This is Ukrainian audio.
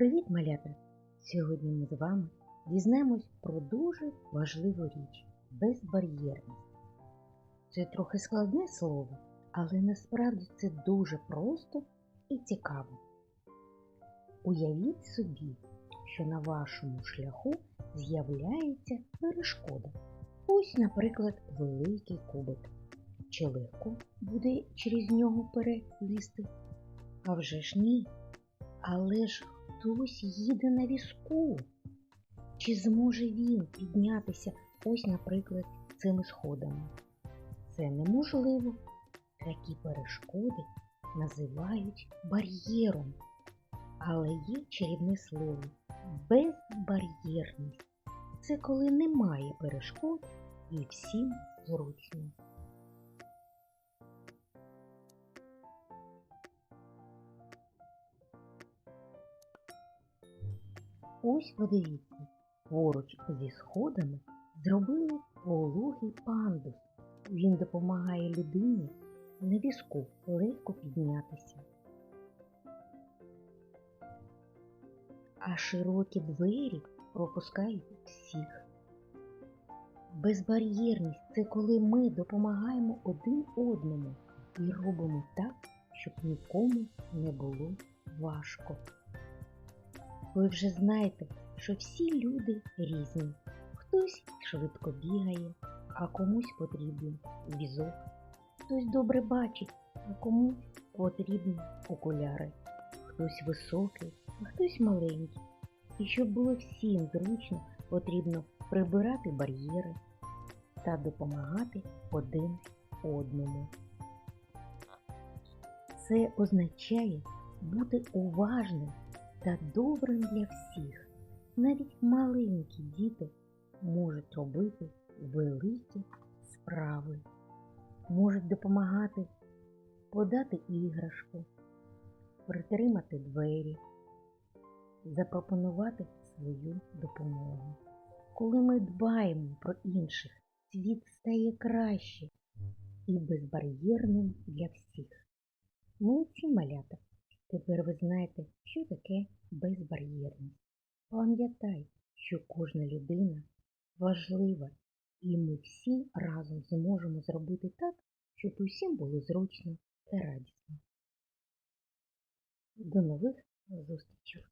Привіт, малята! Сьогодні ми з вами дізнаємось про дуже важливу річ безбар'єрність. Це трохи складне слово, але насправді це дуже просто і цікаво. Уявіть собі, що на вашому шляху з'являється перешкода. Ось, наприклад, великий кубик. Чи легко буде через нього перелізти? А вже ж ні. Але ж хтось їде на візку. Чи зможе він піднятися ось, наприклад, цими сходами? Це неможливо. Такі перешкоди називають бар'єром. Але є чарівне слово безбар'єрність. Це коли немає перешкод і всім зручно. Ось подивіться, поруч зі сходами зробили вологий пандус. Він допомагає людині на візку легко піднятися. А широкі двері пропускають всіх. Безбар'єрність це коли ми допомагаємо один одному і робимо так, щоб нікому не було важко. Ви вже знаєте, що всі люди різні. Хтось швидко бігає, а комусь потрібен візок. Хтось добре бачить, а комусь потрібні окуляри. Хтось високий, а хтось маленький. І щоб було всім зручно, потрібно прибирати бар'єри та допомагати один одному. Це означає бути уважним та добрим для всіх. Навіть маленькі діти можуть робити великі справи, можуть допомагати подати іграшку, притримати двері, запропонувати свою допомогу. Коли ми дбаємо про інших, світ стає краще і безбар'єрним для всіх. Молодці малята! Тепер ви знаєте, що таке безбар'єрність. Пам'ятай, що кожна людина важлива, і ми всі разом зможемо зробити так, щоб усім було зручно та радісно. До нових зустрічей!